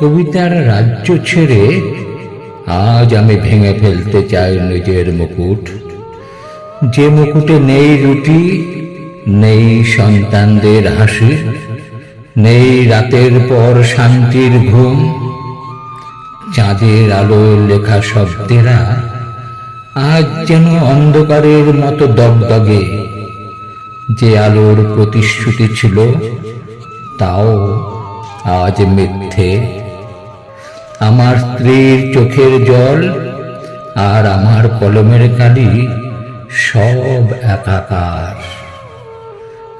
কবিতার রাজ্য ছেড়ে আজ আমি ভেঙে ফেলতে চাই নিজের মুকুট। যে মুকুটে নেই রুটি, নেই সন্তানদের হাসি, নেই রাতের পর শান্তির ঘুম। চাঁদের আলোয় লেখা শব্দেরা আজ যেন অন্ধকারের মতো দগদগে। যে আলোর প্রতিশ্রুতি ছিল, তাও আজ মিথ্যে। আমার স্ত্রীর চোখের জল আর আমার কলমের কালি সব একাকার।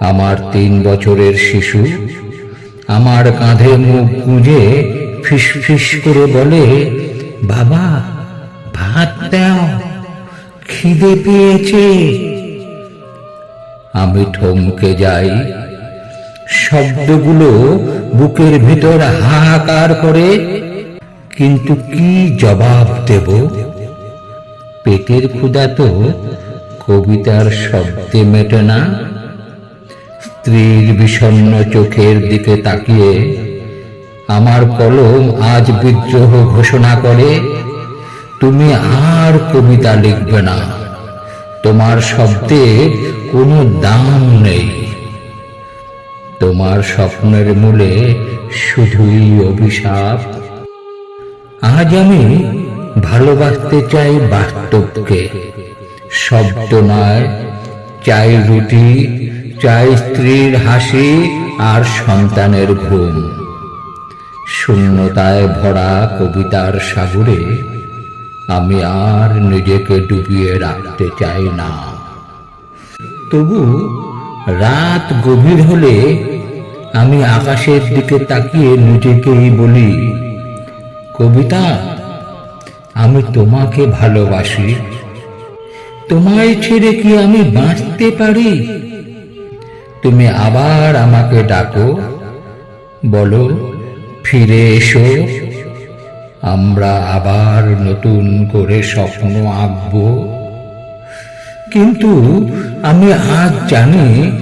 আমার তিন বছরের শিশু, আমার কাঁধে মুখ গুঁজে ফিস করে বলে, বাবা, ভাত দাও, খিদে পেয়েছে। আমি থমকে যাই। শব্দগুলো বুকের ভিতর হাহাকার করে কিন্তু কি জবাব দেব? পেটের ক্ষুধা তো কবিতার শব্দে মেটে না। স্ত্রীর বিষণ্ণ চোখের দিকে তাকিয়ে আমার কলম আজ বিদ্রোহ ঘোষণা করে, তুমি আর কবিতা লিখবে না। তোমার শব্দে কোনো দাম নেই। তোমার স্বপ্নের মূলে শুধুই অভিশাপ। আজ আমি ভালোবাসতে চাই বাস্তবকে। শব্দ নয়, চাই রুটি, চাই স্ত্রীর হাসি আর সন্তানের ঘুম। শূন্যতায় ভরা কবিতার সাগরে আমি আর নিজেকে ডুবিয়ে রাখতে চাই না। তবু রাত গভীর হলে আমি আকাশের দিকে তাকিয়ে নিজেকেই বলি কবিতা, আমি তোমাকে ভালোবাসি। তোমায় ছেড়ে কি আমি বাঁচতে পারি? তুমি আবার আমাকে ডাকো, বলো, ফিরে এসো। আমরা আবার নতুন করে স্বপ্ন আঁকব। কিন্তু আমি আজ জানি,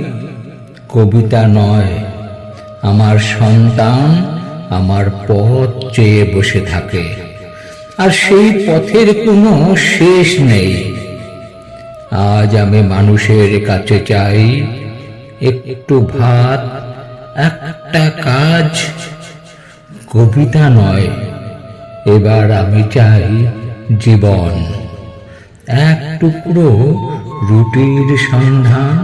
কবিতা নয়, আমার সন্তান আমার পথ চেয়ে বসে থাকে। আর সেই পথের কোনো শেষ নেই। আজ আমি মানুষের কাছে চাই একটু ভাত, একটা কাজ। কবিতা নয়, এবার আমি চাই জীবন। এক টুকরো রুটির সন্ধান